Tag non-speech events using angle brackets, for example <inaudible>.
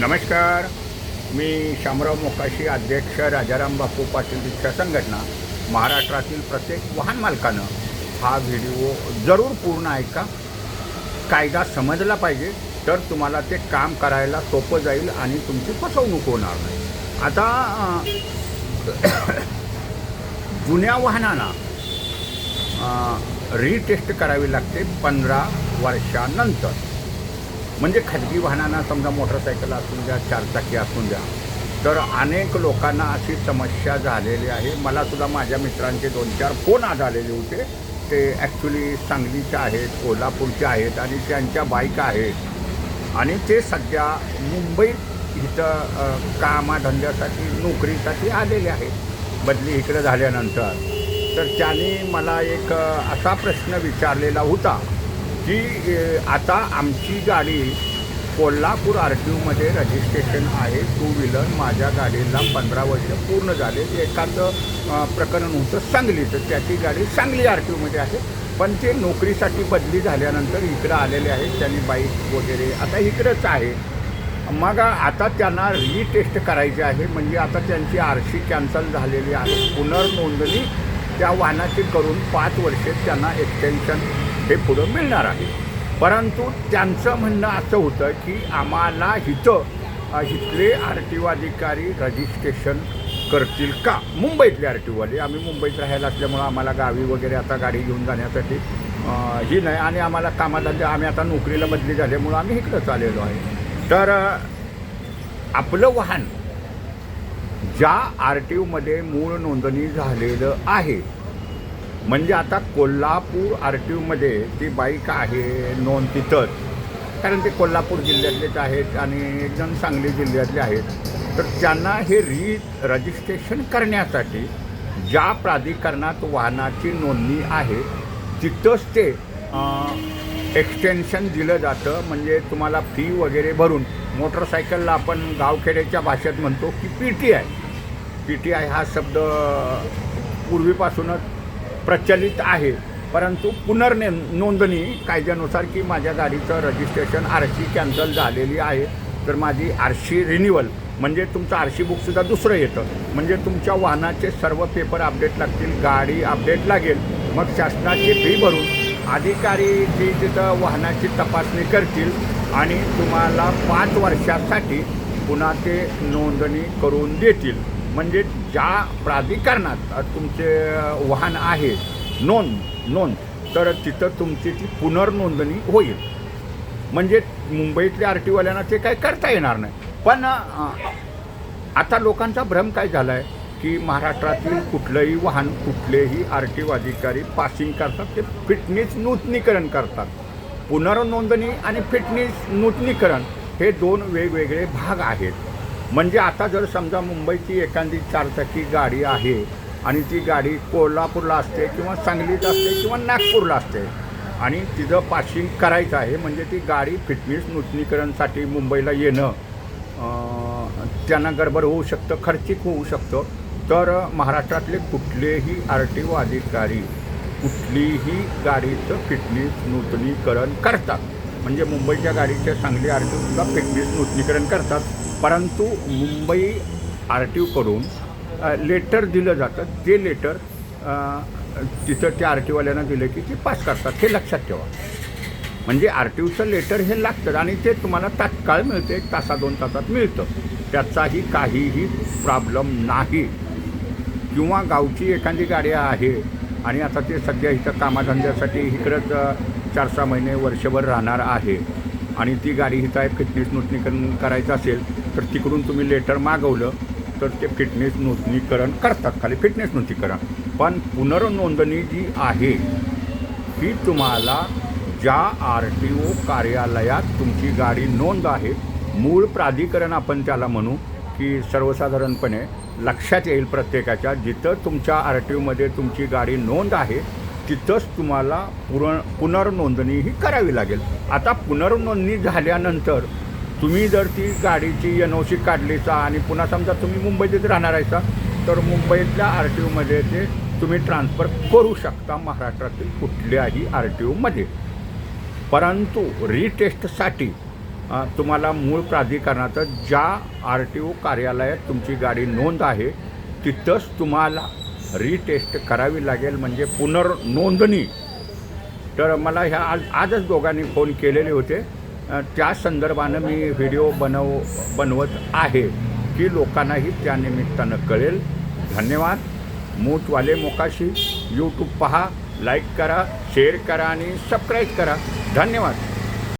नमस्कार. मी शामराव मोकाशी अध्यक्ष राजाराम बापू पाटील रिक्षा संघटना महाराष्ट्रातील प्रत्येक वाहन मालकानं हा व्हिडिओ जरूर पूर्ण ऐका. कायदा समजला पाहिजे तर तुम्हाला ते काम करायला सोपं जाईल आणि तुमची फसवणूक होणार नाही. आता <coughs> जुन्या वाहनांना रिटेस्ट करावी लागते पंधरा वर्षानंतर. म्हणजे खाजगी वाहनांना समजा मोटरसायकल असून द्या चारचाकी असून द्या तर अनेक लोकांना अशी समस्या झालेली आहे. मला सुद्धा माझ्या मित्रांचे दोन चार फोन आज आलेले होते. ते ॲक्च्युली सांगलीचे आहेत कोल्हापूरचे आहेत आणि त्यांच्या बाईक आहेत. आणि ते सध्या मुंबईत इथं कामाधंद्यासाठी नोकरीसाठी आलेले आहेत. बदली इकडं झाल्यानंतर. तर त्याने मला एक असा प्रश्न विचारलेला होता. की आता आमची गाडी कोल्हापूर आर टी ओमध्ये रजिस्ट्रेशन आहे. टू व्हीलर माझ्या गाडीला पंधरा वर्ष पूर्ण झाले. एखादं प्रकरण होतं सांगलीचं त्याची गाडी सांगली आर टी ओमध्ये आहे. पण ते नोकरीसाठी बदली झाल्यानंतर इकडं आलेले आहेत. त्यांनी बाईक वगैरे आता इकडंच आहे. मग आता त्यांना रिटेस्ट करायची आहे. म्हणजे आता त्यांची आर सी कॅन्सल झालेली आहे. पुनर्नोंदणी त्या वाहनाची करून पाच वर्षे त्यांना एक्सटेन्शन हे पुढं मिळणार आहे. परंतु त्यांचं म्हणणं असं होतं की आम्हाला इथं इथले आर टी ओ अधिकारी रजिस्ट्रेशन करतील का? मुंबईतले आर टी ओवाले आम्ही मुंबईत राहायला असल्यामुळं आम्हाला गावी वगैरे आता गाडी घेऊन जाण्यासाठी ही नाही. आणि आम्हाला कामाला आम्ही आता नोकरीला बदली झाल्यामुळं आम्ही इकडंच आलेलो आहे. तर आपलं वाहन ज्या आर टी ओमध्ये मूळ नोंदणी झालेलं आहे म्हणजे आता कोल्हापूर आर टी ओमध्ये ती बाईक आहे नोंद तिथंच. कारण ते कोल्हापूर जिल्ह्यातलेच आहेत आणि एकदम सांगली जिल्ह्यातले आहेत. तर त्यांना हे री रजिस्ट्रेशन करण्यासाठी ज्या प्राधिकरणात वाहनाची नोंदणी आहे तिथंच ते एक्सटेन्शन दिलं जातं. म्हणजे तुम्हाला फी वगैरे भरून मोटरसायकलला आपण गावखेड्याच्या भाषेत म्हणतो की P T I P T I हा शब्द पूर्वीपासूनच प्रचलित आहे. परंतु पुनर्ने नोंदणी कायद्यानुसार की माझ्या गाडीचं रजिस्ट्रेशन आर सी कॅन्सल झालेली आहे तर माझी आर सी रिन्युअल म्हणजे तुमचं आर सी बुकसुद्धा दुसरं येतं. म्हणजे तुमच्या वाहनाचे सर्व पेपर अपडेट लागतील गाडी अपडेट लागेल. मग शासनाची फी भरून अधिकारी ती तिथं वाहनाची तपासणी करतील आणि तुम्हाला पाच वर्षासाठी पुन्हा ते नोंदणी करून देतील. म्हणजे ज्या प्राधिकरणात तुमचे वाहन आहे नोंद नोंद तर तिथं तुमची ती पुनर्नोंदणी होईल. म्हणजे मुंबईतल्या आर टीवाल्यांना ते काय करता येणार नाही. पण आता लोकांचा भ्रम काय झाला आहे की महाराष्ट्रातील कुठलंही वाहन कुठलेही आर टी ओ अधिकारी पासिंग करतात ते फिटनेस नूतनीकरण करतात. पुनर्नोंदणी आणि फिटनेस नूतनीकरण हे दोन वेगवेगळे भाग आहेत. म्हणजे आता जर समजा मुंबईची एखादी चारचाकी गाडी आहे आणि ती गाडी कोल्हापूरला असते किंवा सांगलीत असते किंवा नागपूरला असते आणि तिचं पाशिंग करायचं आहे म्हणजे ती गाडी फिटनेस नूतनीकरणसाठी मुंबईला येणं त्यांना गडबड होऊ शकतं खर्चिक होऊ शकतं तर महाराष्ट्रातले कुठलेही आर टी ओ अधिकारी कुठलीही गाडीचं फिटनेस नूतनीकरण करतात. म्हणजे मुंबईच्या गाडीच्या सांगली आर टी ओसुद्धा फिटनेस नूतनीकरण करतात. परंतु मुंबई आर टी ओकडून लेटर दिलं जातं. ते लेटर तिथं त्या आर टी ओवाल्यांना दिलं की ते पास करतात. हे लक्षात ठेवा. म्हणजे आर टी ओचं लेटर हे लागतं आणि ते तुम्हाला तात्काळ मिळतं. एक तासा दोन तासात मिळतं. त्याचाही काहीही प्रॉब्लेम नाही. किंवा गावची एखादी गाडी आहे आणि आता ते सध्या इथं कामाधंद्यासाठी इकडंच चार सहा महिने वर्षभर राहणार आहे आणि ती गाडी इथं आहे फिटनेस नूतनीकरण करायचं असेल तर तिकडून तुम्ही लेटर मागवलं तर ते फिटनेस नोंदणीकरण करतात. खाली फिटनेस नोंदणीकरण. पण पुनर्नोंदणी जी आहे ती तुम्हाला ज्या आर टी ओ कार्यालयात तुमची गाडी नोंद आहे मूळ प्राधिकरण आपण त्याला म्हणू की सर्वसाधारणपणे लक्षात येईल प्रत्येकाच्या जिथं तुमच्या आर टी ओमध्ये तुमची गाडी नोंद आहे तिथंच तुम्हाला पुर पुनर्नोंदणी ही करावी लागेल. आता पुनर्नोंदणी झाल्यानंतर तुम्ही जर ती गाडीची एन ओ सी काढलीचा आणि पुन्हा समजा तुम्ही मुंबईतच राहणार आहेसा तर मुंबईतल्या आर टी ओमध्ये ते तुम्ही ट्रान्सफर करू शकता महाराष्ट्रातील कुठल्याही आर टी ओमध्ये परंतु रिटेस्टसाठी तुम्हाला मूळ प्राधिकरणाचं ज्या आर टी ओ कार्यालयात तुमची गाडी नोंद आहे तिथंच तुम्हाला रिटेस्ट करावी लागेल म्हणजे पुनर्नोंदणी. तर मला ह्या आज आजच दोघांनी फोन केलेले होते. त्या संदर्भानं मी व्हिडिओ बनव बनवत आहे की लोकांनाही त्या निमित्तानं कळेल. धन्यवाद. मूठवाले मोकाशी. यूट्यूब पहा लाईक करा शेअर करा आणि सबस्क्राईब करा. धन्यवाद.